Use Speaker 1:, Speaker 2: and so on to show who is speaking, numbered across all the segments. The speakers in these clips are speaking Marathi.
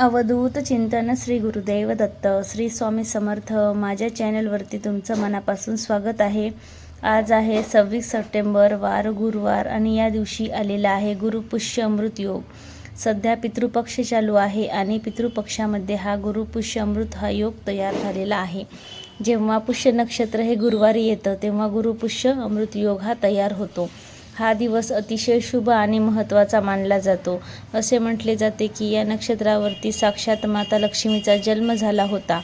Speaker 1: अवधूत चिंतन श्री गुरुदेव दत्त. श्री स्वामी समर्थ माझ्या चॅनलवरती तुमचं मनापासून स्वागत आहे. आज आहे सव्वीस सप्टेंबर वार गुरुवार आणि या दिवशी आलेला आहे गुरुपुष्य अमृत योग. सध्या पितृपक्ष चालू आहे आणि पितृपक्षामध्ये हा गुरुपुष्य अमृत हा योग तयार झालेला आहे. जेव्हा पुष्य नक्षत्र हे गुरुवारी येतं तेव्हा गुरुपुष्य अमृत योग हा तयार होतो. हा दिवस अतिशय शुभ आणि महत्त्वाचा मानला जातो. असे म्हटले जाते की या नक्षत्रावरती साक्षात माता लक्ष्मीचा जन्म झाला होता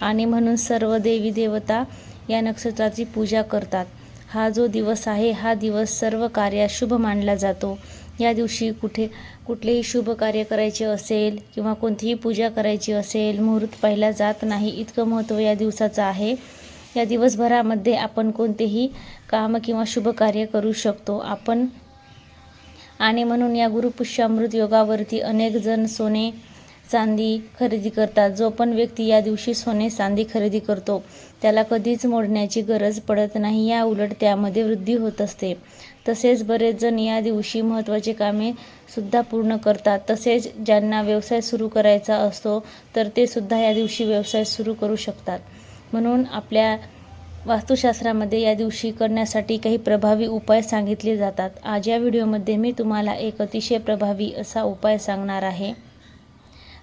Speaker 1: आणि म्हणून सर्व देवी देवता या नक्षत्राची पूजा करतात. हा जो दिवस आहे हा दिवस सर्व कार्यात शुभ मानला जातो. या दिवशी कुठे कुठलेही शुभ कार्य करायचे असेल किंवा कोणतीही पूजा करायची असेल मुहूर्त पाहिला जात नाही इतकं महत्त्व या दिवसाचं आहे. या दिवसभरामध्ये आपण कोणतेही काम किंवा शुभ कार्य करू शकतो. आपण आणि म्हणून या गुरुपुष्यामृत योगावरती अनेक जण सोने चांदी खरेदी करतात. जो पण व्यक्ती या दिवशी सोने चांदी खरेदी करतो त्याला कधीच मोडण्याची गरज पडत नाही. या उलट त्यामध्ये वृद्धी होत असते. तसेच बरेच जण या दिवशी महत्त्वाचे कामे सुद्धा पूर्ण करतात. तसेच ज्यांना व्यवसाय सुरू करायचा असतो तर ते सुद्धा या दिवशी व्यवसाय सुरू करू शकतात. म्हणून आपल्या वास्तुशास्त्रामध्ये या दिवशी करण्यासाठी काही प्रभावी उपाय सांगितले जातात. आज या व्हिडिओमध्ये मी तुम्हाला एक अतिशय प्रभावी असा उपाय सांगणार आहे.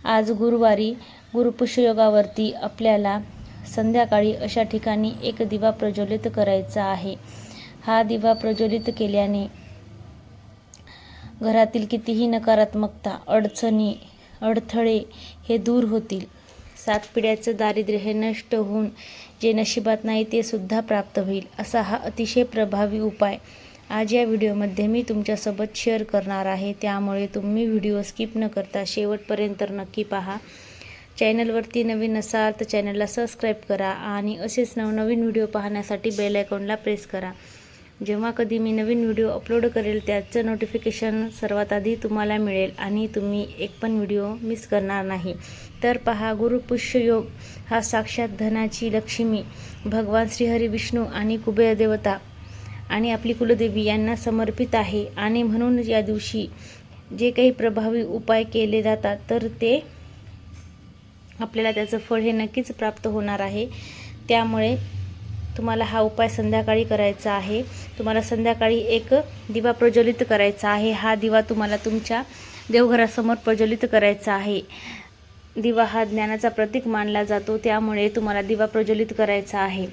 Speaker 1: आज गुरुवारी गुरुपुष्ययोगावरती आपल्याला संध्याकाळी अशा ठिकाणी एक दिवा प्रज्वलित करायचा आहे. हा दिवा प्रज्वलित केल्याने घरातील कितीही नकारात्मकता अडचणी अडथळे हे दूर होतील. सात पिढ्याचं दारिद्र्य हे नष्ट होऊन जे नशिबात नाही ते सुद्धा प्राप्त होईल असा हा अतिशय प्रभावी उपाय. आज या व्हिडिओमध्ये मी तुमच्यासोबत शेअर करणार आहे. त्यामुळे तुम्ही व्हिडिओ स्किप न करता शेवटपर्यंत तर नक्की पहा. चॅनलवरती नवीन असाल तर चॅनलला सबस्क्राईब करा आणि असेच नवनवीन व्हिडिओ पाहण्यासाठी बेल आयकॉनला प्रेस करा. जेव्हा कधी मी नवीन व्हिडिओ अपलोड करेल त्याचं नोटिफिकेशन सर्वात आधी तुम्हाला मिळेल आणि तुम्ही एक पण व्हिडिओ मिस करणार नाही. तर पहा गुरुपुष्य योग हा साक्षात धनाची लक्ष्मी भगवान श्रीहरी विष्णू आणि कुबेर देवता आणि आपली कुलदेवी यांना समर्पित आहे. आणि म्हणून या दिवशी जे काही प्रभावी उपाय केले जातात तर ते आपल्याला त्याचं फळ हे नक्कीच प्राप्त होणार आहे. त्यामुळे तुम्हाला हा उपाय संध्याकाळी करायचा आहे. तुम्हाला संध्याकाळी एक दिवा प्रज्वलित करायचा आहे. हा दिवा तुम्हाला तुमच्या देवघरासमोर प्रज्वलित करायचा आहे. दिवा हा ज्ञानाचा प्रतीक मानला जातो त्यामुळे तुम्हाला दिवा प्रज्वलित करायचा आहे.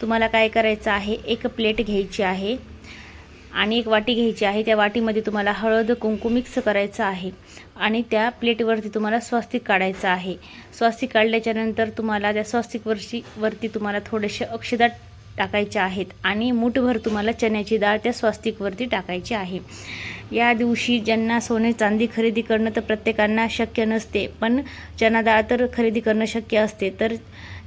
Speaker 1: तुम्हाला काय करायचं आहे? एक प्लेट घ्यायची आहे. आणि एक वाटी घ्यायची आहे. त्या वाटीमध्ये तुम्हाला हळद कुंकू मिक्स करायचं आहे. आणि त्या प्लेटवरती तुम्हाला स्वास्तिक काढायचं आहे. स्वास्तिक काढल्याच्यानंतर तुम्हाला त्या स्वस्तिकवरची वरती तुम्हाला थोडेसे अक्षदा टाकायचे आहेत. आणि मूठभर तुम्हाला चण्याची डाळ त्या स्वास्तिकवरती टाकायची आहे. या दिवशी ज्यांना सोने चांदी खरेदी करणं तर प्रत्येकांना शक्य नसते. पण चना डाळ तर खरेदी करणं शक्य असते. तर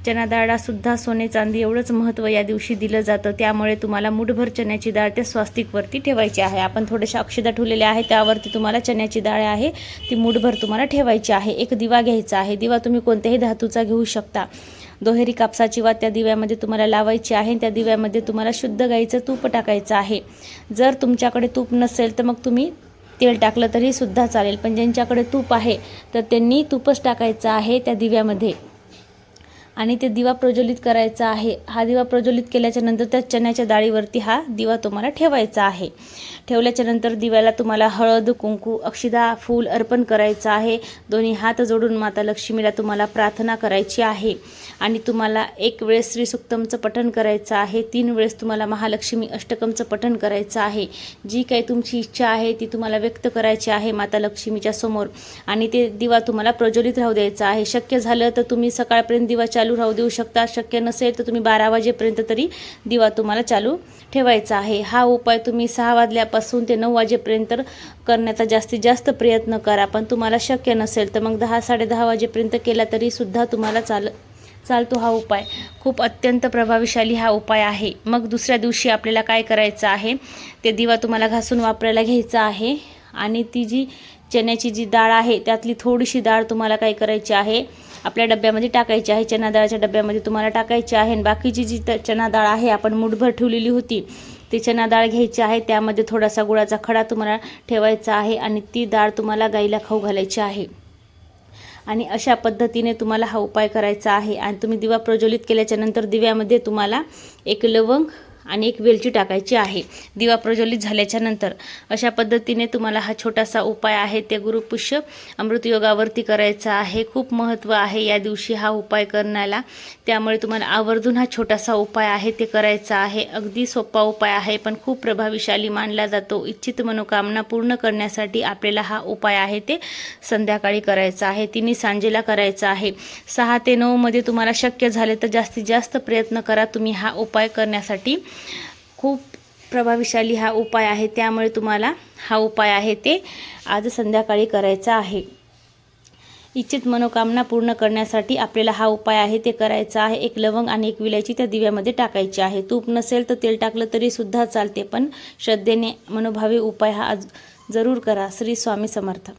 Speaker 1: चना डाळासुद्धा सोने चांदी एवढंच महत्त्व या दिवशी दिलं जातं. त्यामुळे तुम्हाला मुठभर चण्याची डाळ त्या स्वास्तिकवरती ठेवायची आहे. आपण थोड्याशा अक्षदा ठेवलेल्या आहे त्यावरती तुम्हाला चण्याची डाळ आहे. ती मुठभर तुम्हाला ठेवायची आहे. एक दिवा घ्यायचा आहे. दिवा तुम्ही कोणत्याही धातूचा घेऊ शकता. दोहेरी कापसाची वात त्या दिव्यामध्ये तुम्हाला लावायची आहे. त्या दिव्यामध्ये तुम्हाला शुद्ध गाईचं तूप टाकायचं आहे. जर तुमच्याकडे तूप नसेल तर मग तुम्ही तेल टाकलं तरी सुद्धा चालेल. पण ज्यांच्याकडे तूप आहे तर त्यांनी तूपच टाकायचं आहे त्या दिव्यामध्ये. आणि ते दिवा प्रज्वलित करायचा आहे. हा दिवा प्रज्वलित केल्याच्यानंतर त्या चण्याच्या डाळीवरती हा दिवा तुम्हाला ठेवायचा आहे. ठेवल्याच्या नंतर दिव्याला तुम्हाला हळद कुंकू अक्षिदा फूल अर्पण करायचं आहे. दोन्ही हात जोडून माता लक्ष्मीला तुम्हाला प्रार्थना करायची आहे. आणि तुम्हाला एक वेळेस श्रीसुक्तमचं पठण करायचं आहे. तीन वेळेस तुम्हाला महालक्ष्मी अष्टकमचं पठण करायचं आहे. जी काही तुमची इच्छा आहे ती तुम्हाला व्यक्त करायची आहे माता लक्ष्मीच्या समोर. आणि ते दिवा तुम्हाला प्रज्वलित राहू द्यायचा आहे. शक्य झालं तर तुम्ही सकाळपर्यंत दिवा चालू राहू देऊ शकता. शक्य नसेल तर तुम्ही बारा वाजेपर्यंत तरी दिवा तुम्हाला चालू ठेवायचा आहे. हा उपाय तुम्ही सहा वाजल्यापासून ते नऊ वाजेपर्यंत करण्याचा जास्तीत जास्त प्रयत्न करा. पण तुम्हाला शक्य नसेल तर मग दहा साडेदहा वाजेपर्यंत केला तरीसुद्धा तुम्हाला चाल चालतो हा उपाय. खूप अत्यंत प्रभावशाली हा उपाय आहे. मग दुसऱ्या दिवशी आपल्याला काय करायचं आहे? ते दिवा तुम्हाला घासून वापरायला घ्यायचा आहे. आणि ती जी चण्याची जी डाळ आहे त्यातली थोडीशी डाळ तुम्हाला काय करायची आहे? आपल्या डब्यामध्ये टाकायची आहे. चना डाळाच्या डब्यामध्ये तुम्हाला टाकायची आहे. आणि बाकीची जी चना डाळ आहे आपण मुठभर ठेवलेली होती ती चना डाळ घ्यायची आहे. त्यामध्ये थोडासा गुळाचा खडा तुम्हाला ठेवायचा आहे आणि ती डाळ तुम्हाला गाईला खाऊ घालायची आहे. आणि अशा पद्धतीने तुम्हाला हा उपाय करायचा आहे. आणि तुम्ही दिवा प्रज्वलित केल्याच्यानंतर दिव्यामध्ये तुम्हाला एक लवंग आणि एक वेलची टाकायची आहे. दिवा प्रज्वलित झाल्याच्यानंतर अशा पद्धतीने तुम्हाला हा छोटासा उपाय आहे ते गुरुपुष्य अमृतयोगावरती करायचा आहे. खूप महत्त्व आहे या दिवशी हा उपाय करण्याला. त्यामुळे तुम्हाला आवर्जून हा छोटासा उपाय आहे ते करायचा आहे. अगदी सोपा उपाय आहे पण खूप प्रभावीशाली मानला जातो. इच्छित मनोकामना पूर्ण करण्यासाठी आपल्याला हा उपाय आहे ते संध्याकाळी करायचा आहे. तिन्ही सांजेला करायचा आहे. सहा ते नऊमध्ये तुम्हाला शक्य झाले तर जास्तीत जास्त प्रयत्न करा. तुम्ही हा उपाय करण्यासाठी खूप प्रभावीशाली हा उपाय आहे त्यामुळे तुम्हाला हा उपाय आहे ते आज संध्याकाळी करायचा आहे. इच्छित मनोकामना पूर्ण करण्यासाठी आपल्याला हा उपाय आहे ते करायचा आहे. एक लवंग आणि एक विलायची त्या दिव्यामध्ये टाकायची आहे. तूप नसेल तर तेल टाकलं तरी सुद्धा चालते पण श्रद्धेने मनोभावी उपाय हा आज जरूर करा. श्री स्वामी समर्थ.